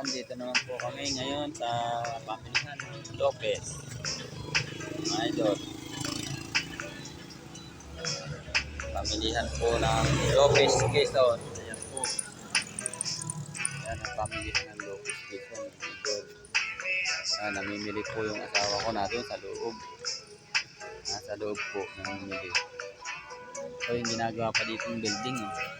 Andito naman po kami ngayon sa pamilihan ng Lopez. Idol. Pamilihan po ng Lopez Quezon. Ayan po. Ayan ang pamilihan ng Lopez Quezon. idol. Ayan, namimili po yung asawa ko natin sa loob. Nasa loob po namimili. Ito yung ginagawa pa dito yung building. Eh.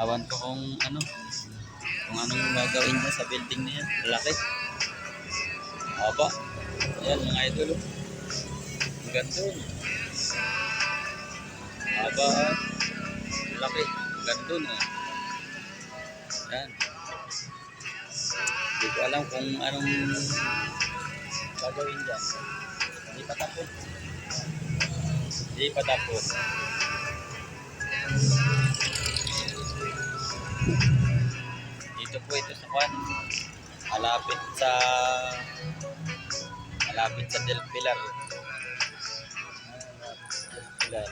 Awan ko kung ano, kung anong gagawin niya sa building na yan. Laki. Aba. Ayan mga idol. Ang ganda. Aba. Laki. Ang ganda na. Yan. Hindi ko alam kung anong gagawin dyan. Hindi pa tapos. Hindi pa tapos. Dito po ito sa kwan. Malapit sa malapit sa Del Pilar. Del Pilar.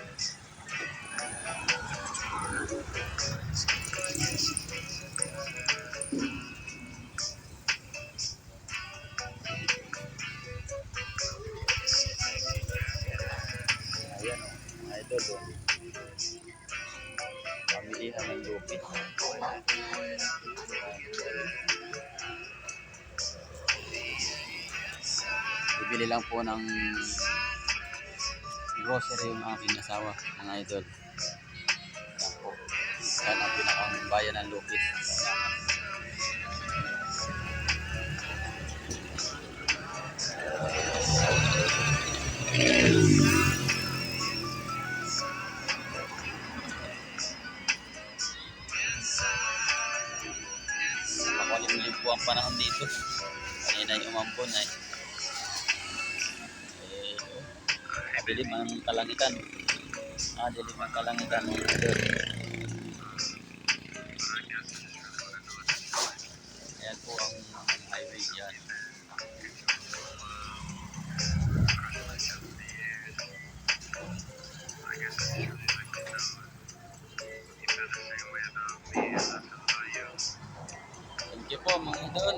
Ayan idol o. Pamilihan ng lupit. Bibili lang po ng grocery yung aking asawa, mga idol. Yan po. Yan ang pinakang ng lupit. makulimlim po ang panahon dito kanina yung umampon ay eh, oh, dilim ang kalangitan ah dilim ang kalangitan ayan po ang highway yan Thank. อย่พ่อมึงเดิน